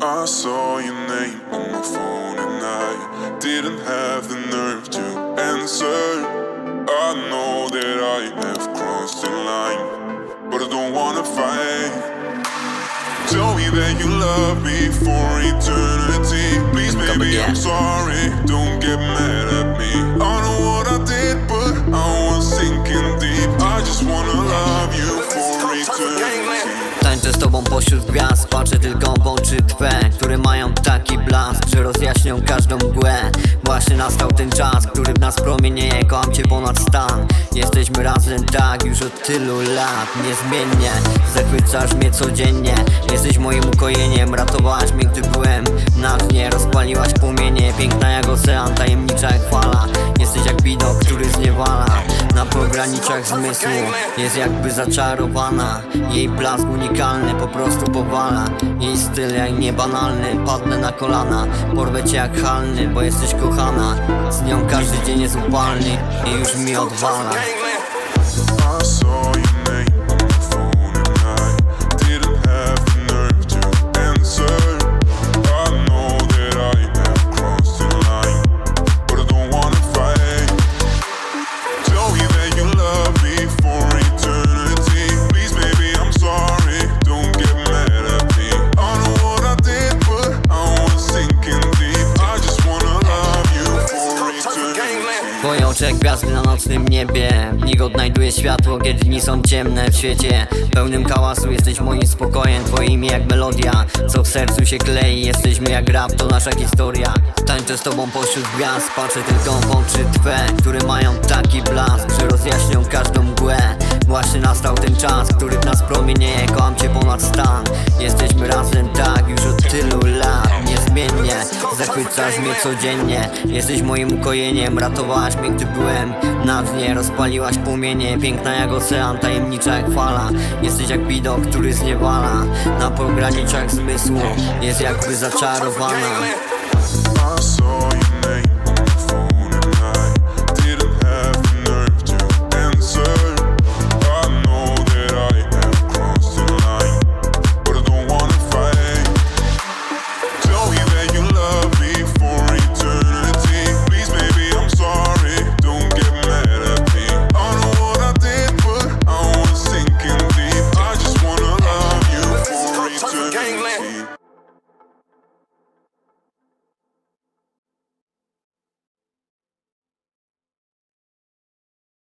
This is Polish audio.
I saw your name on my phone and I didn't have the nerve to answer. I know that I have crossed the line, but I don't wanna fight. Tell me that you love me for eternity. Please, baby, I'm sorry. Don't get mad pośród gwiazd Patrzę tylko w oczy twe Które mają taki blask Że rozjaśnią każdą mgłę. Właśnie nastał ten czas Który w nas promienieje Kocham cię ponad stan. Jesteśmy razem tak już od tylu lat. Niezmiennie Zachwycasz mnie codziennie. Jesteś moim ukojeniem Ratowałaś mnie gdy byłem na dnie. Rozpaliłaś płomienie Piękna jak ocean Tajemnicza jak fala. Jesteś jak widok, który zniewala Na pograniczach zmysłu. Jest jakby zaczarowana. Jej blask unikalny po prostu powala. Jej styl jak niebanalny. Padnę na kolana. Porwę cię jak halny, bo jesteś kochana. Z nią każdy dzień jest upalny I już mi odwala jak gwiazdy na nocnym niebie. W nich odnajduję światło, kiedy dni są ciemne w świecie. Pełnym kałasu jesteś moim spokojem Twoje imię jak melodia, co w sercu się klei Jesteśmy jak rap, to nasza historia. Tańczę z tobą pośród gwiazd Patrzę tylko w oczy Twe, które mają taki blask Że rozjaśnią każdą mgłę. Właśnie nastał ten czas, który w nas promienieje Kocham cię ponad stan. Jesteśmy razem Mnie codziennie Jesteś moim ukojeniem. Ratowałaś mnie gdy byłem na dnie. Rozpaliłaś płomienie. Piękna jak ocean Tajemnicza jak fala. Jesteś jak widok, który zniewala. Na pograniczach zmysłu Jest jakby zaczarowana